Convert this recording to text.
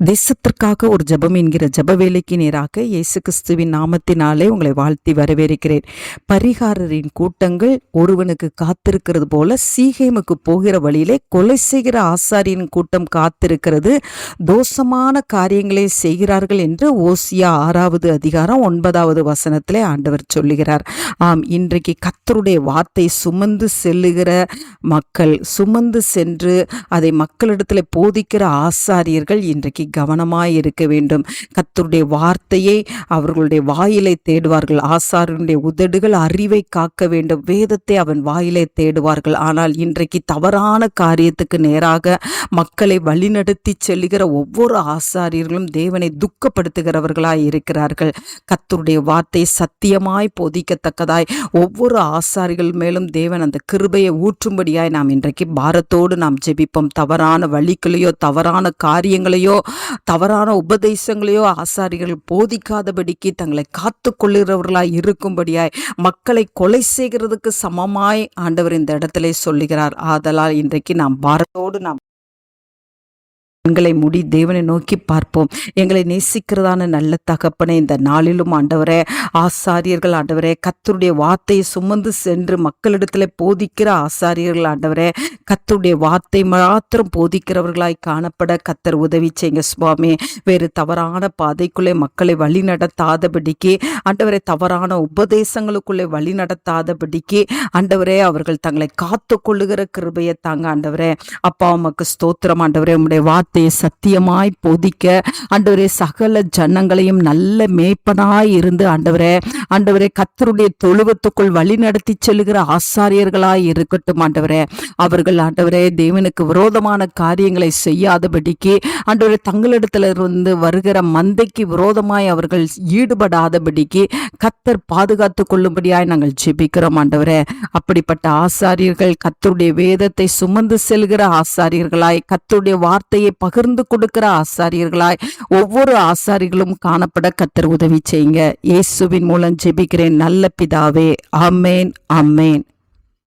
தேசத்திற்காக ஒரு ஜெபம் என்கிற ஜப வேலைக்கு நேராக இயேசு கிறிஸ்துவின் நாமத்தினாலே உங்களை வாழ்த்தி வரவேற்கிறேன். பரிகாரரின் கூட்டங்கள் ஒருவனுக்கு காத்திருக்கிறது போல சீகேமுக்கு போகிற வழியிலே கொலை செய்கிற ஆசாரியின் கூட்டம் காத்திருக்கிறது. தோஷமான காரியங்களை செய்கிறார்கள் என்று ஓசியா ஆறாவது அதிகாரம் ஒன்பதாவது வசனத்திலே ஆண்டவர் சொல்லுகிறார். ஆம் இன்றைக்கு கத்தருடைய வார்த்தை சுமந்து செல்லுகிற மக்கள் சுமந்து சென்று அதை மக்களிடத்தில் போதிக்கிற ஆசாரியர்கள் இன்றைக்கு கவனமாய் இருக்க வேண்டும். கத்தருடைய வார்த்தையை அவர்களுடைய வாயிலை தேடுவார்கள். ஆசாரனுடைய உதடுகள் அறிவை காக்க வேண்டும். வேதத்தை அவன் வாயிலை தேடுவார்கள். ஆனால் இன்றைக்கு தவறான காரியத்துக்கு நேராக மக்களை வழிநடத்தி செல்லுகிற ஒவ்வொரு ஆசாரியர்களும் தேவனை துக்கப்படுத்துகிறவர்களாய் இருக்கிறார்கள். கத்தருடைய வார்த்தை சத்தியமாய் போதிக்கத்தக்கதாய் ஒவ்வொரு ஆசாரிகள் மேலும் தேவன் அந்த கிருபையை ஊற்றும்படியாய் நாம் இன்றைக்கு பாரத்தோடு நாம் ஜெபிப்போம். தவறான வழிகளையோ தவறான காரியங்களையோ தவறான உபதேசங்களையோ ஆசாரிகள் போதிக்காதபடிக்கு தங்களை காத்து கொள்ளுகிறவர்களாய் இருக்கும்படியாய் மக்களை கொலை செய்கிறதுக்கு சமமாய் ஆண்டவர் இந்த இடத்திலே சொல்லுகிறார். ஆதலால் இன்றைக்கு நாம் பாரத்தோடு நாம் எங்களை முடி தேவனை நோக்கி பார்ப்போம். எங்களை நேசிக்கிறதான நல்ல தகப்பனை இந்த நாளிலும் ஆண்டவரே ஆசாரியர்கள் ஆண்டவரே கத்தருடைய வார்த்தையை சுமந்து சென்று மக்களிடத்தில் போதிக்கிற ஆசாரியர்கள் ஆண்டவரே கத்தருடைய வார்த்தை மாத்திரம் போதிக்கிறவர்களாய் காணப்பட கத்தர் உதவி செய்யுங்க சுவாமி. வேறு தவறான பாதைக்குள்ளே மக்களை வழி நடத்தாதபடிக்கு ஆண்டவரே தவறான உபதேசங்களுக்குள்ளே வழி நடத்தாதபடிக்கு ஆண்டவரே அவர்கள் தங்களை காத்து கொள்ளுகிற கிருபையை தாங்க ஆண்டவரே. அப்பா உமக்கு ஸ்தோத்திரம். ஆண்டவரே உம்முடைய வார்த்தையை சத்தியமாய் போதிக்க ஆண்டவரே சகல ஜனங்களையும் நல்ல மேய்ப்பனாய் இருந்து ஆண்டவரே ஆண்டவரே கத்தருடைய தொழுவத்துக்குள் வழி நடத்தி செல்லுகிற ஆசாரியர்களாய் இருக்கட்டும் ஆண்டவரே. அவர்கள் ஆண்டவரே தேவனுக்கு விரோதமான காரியங்களை செய்யாதபடிக்கு ஆண்டவரே தங்களிடத்துல இருந்து வருகிற மந்தைக்கு விரோதமாய் அவர்கள் ஈடுபடாதபடிக்கு கத்தர் பாதுகாத்து கொள்ளும்படியாய் நாங்கள் ஜெபிக்கிறோம் ஆண்டவரே. அப்படிப்பட்ட ஆசாரியர்கள் கத்தருடைய வேதத்தை சுமந்து செல்கிற ஆசாரியர்களாய் கத்தருடைய வார்த்தையை பகிர்ந்து கொடுக்கிற ஆசாரியர்களாய் ஒவ்வொரு ஆசாரிகளும் காணப்பட கத்தர் உதவி செய்யுங்க. இயேசுவின் மூலம் ஜெபிக்கிறேன். நல்ல பிதாவே அம்மேன் அம்மேன்